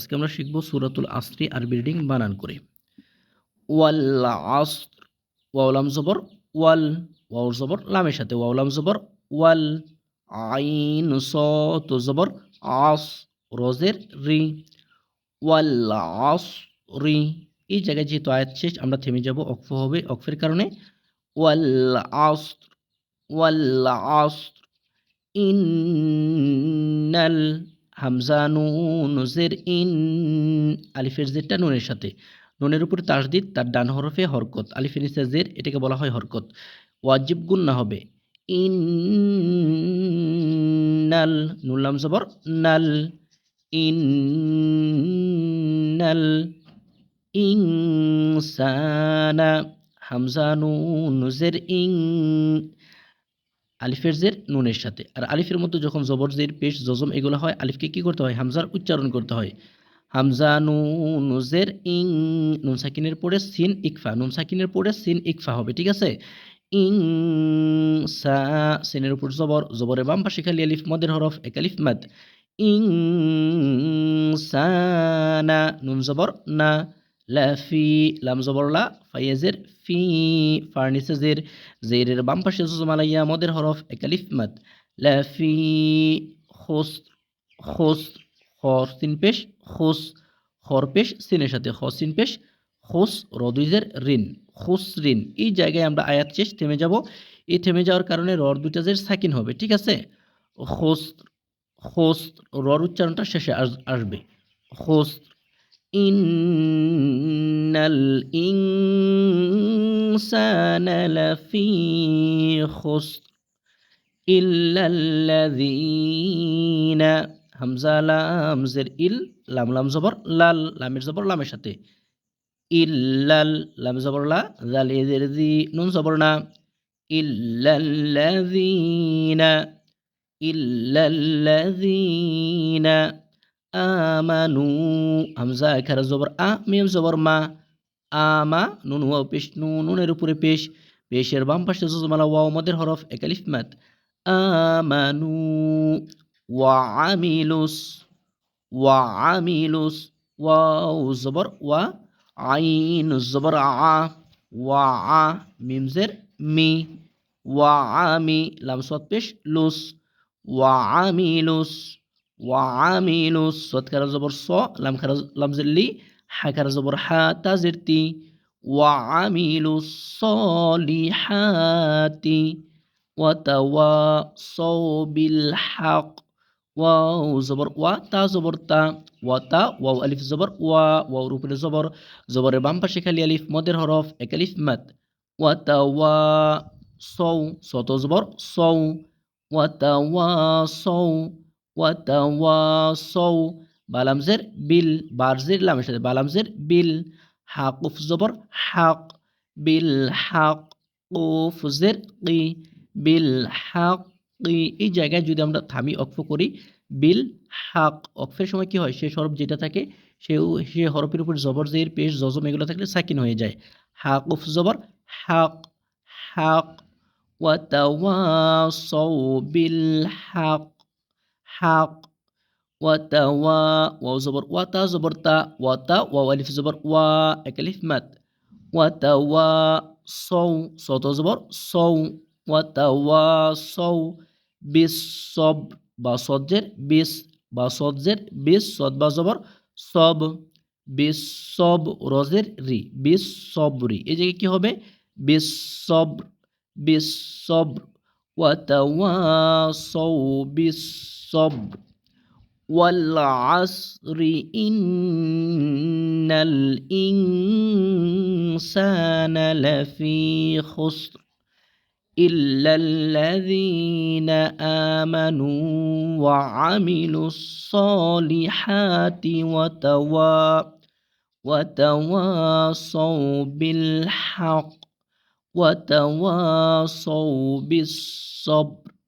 আজকে আমরা শিখব সুরাতুল আসরি আর বিল্ডিং বানান করে। ওয়াল আসর ওয়াউলাম জবর, ওয়াল ওয়াউর জবর লামের সাথে ওয়াউলাম জবর, ওয়াল আইন স তো জবর, আস, রোজের রি, ওয়াল আস রি এই জায়গায় যেহেতু আয়াত শেষ, আমরা থেমে যাব অক্ফ হবে, অক্ফের কারণে। ওয়াল আস ওয়াল আস, ইন্নাল হামজা নুন, জের, ইন, আলিফের জেরটা নুনের সাথে। নুনের উপরে তাসদিদ, তার ডান হরফে হরকত। আলিফের নিচে জের, এটাকে বলা হয় হরকত। ওয়াজিব গুন্না হবে। ইন্নাল নুল্লাম জবর, নাল। ইন্নাল ইনসানা, হামজা নুন, জের ইং আলিফের জের নুনের সাথে। আর আলিফের মধ্যে যখন জবর জের, পেশ, জজম এগুলো হয়, আলিফকে কি করতে হয়? হামজার উচ্চারণ করতে হয়। হামজা, নুন, জের, ইং, নুন সাকিনের পরে সিন, ইকফা। নুন সাকিনের পরে সিন, ইকফা হবে, ঠিক আছে? ইং, সা, সিনের উপর জবর। জবরের বাম পাশে খালি আলিফ, মদের হরফ, এক আলিফ, মাদ। ইং সানা নুন জবর, না। লাফি লাম জবর ফাইয়াজের ফি ফার্নিসে জের, জেরের বাম পাশে জুজমালাইয়া মদের হরফ একালিফ মাদ। লাফি খোস খোস, খর সিন পেশ, খোস, খর পেশ, সিনের সাথে খ সিন পেশ, খোস, রদুইজের ঋণ, খোস ঋণ। এই জায়গায় আমরা আয়াত শেষ থেমে যাব। এই থেমে যাওয়ার কারণে রর দুইটা জের সাকিন হবে, ঠিক আছে? খোস খোস, রর উচ্চারণটা শেষে আস- আসবে। খোস ইন্নাল ইনসানা লাফি খুসর ইল্লাল্লাযীনা হামজা লাম জের ইল লাম লাম জবর লাল লামের জবর লামের সাথে ইল্লাল লাম জবর লা জাল এজের জি নুন জবর না ইল্লাল্লাযীনা ইল্লাল্লাযীনা আমানু হামজা এখানে জবর আ মিম জবর মা আমা নুন ওয়াও পেশ নুন নুনের উপরে পেশ পেশের বাম পাশে জজমালা ওয়াও মদের হরফ একালিফ মাত আমানু ওয়া আমিলুস ওয়া আমিলুস ওয়াও জবর ওয়া আইন জবর আ ওয়া আ মিম জের মি ওয়া আমি লাম সৎ পেশ লুস ওয়া আমিলুস وعملوا صاد كرز زبر صو لم كرز لم زلي حا زبر حا تازرتي وعملوا الصالحات. وتواصوا بالحق. واو زبر وا تا زبر تا. وتا واو ألف زبر وا. واو روپر زبر. زبر বাম পাশে খালি আলিফ মদের হরফ এক আলিফ وتواصوا. صوت زبر صو. وتواصوا. ওয়াতাওয়াসাউ বালামজের বিল বারজের লামের সাথে বালামজের বিল হাকুফ জবর হাক বিল হাক কুফজের কি বিল হাক কি এই জায়গায় যদি আমরা থামি অক্ফ করি বিল হাক অক্ফের সময় কি হয়? সে হরফ যেটা থাকে, সে সে হরফের উপর জবর, জের, পেশ, জজম এগুলো থাকলে সাকিন হয়ে যায়। হাকুফ জবর, হাক হাক, ওয়াতাওয়াসাউ বিল হাক حق وتوا واو زبر وتا زبر تا وتا واو الف زبر وا এক الف مد وتوا صو صوت زبر صو وتوا صو بالصبر বা সজ্জের বিশ বা সজ্জের বিশ সদ বা জবর সব বিশ সব রজের রি বিশ সবরি এই জায়গায় কি হবে বিশ সব বিশ সব وتواصوا بالصبر والعصر إن الإنسان لفي خسر إلا الذين آمنوا وعملوا الصالحات وتوا وتواصوا بالحق. وتواصوا بالصبر.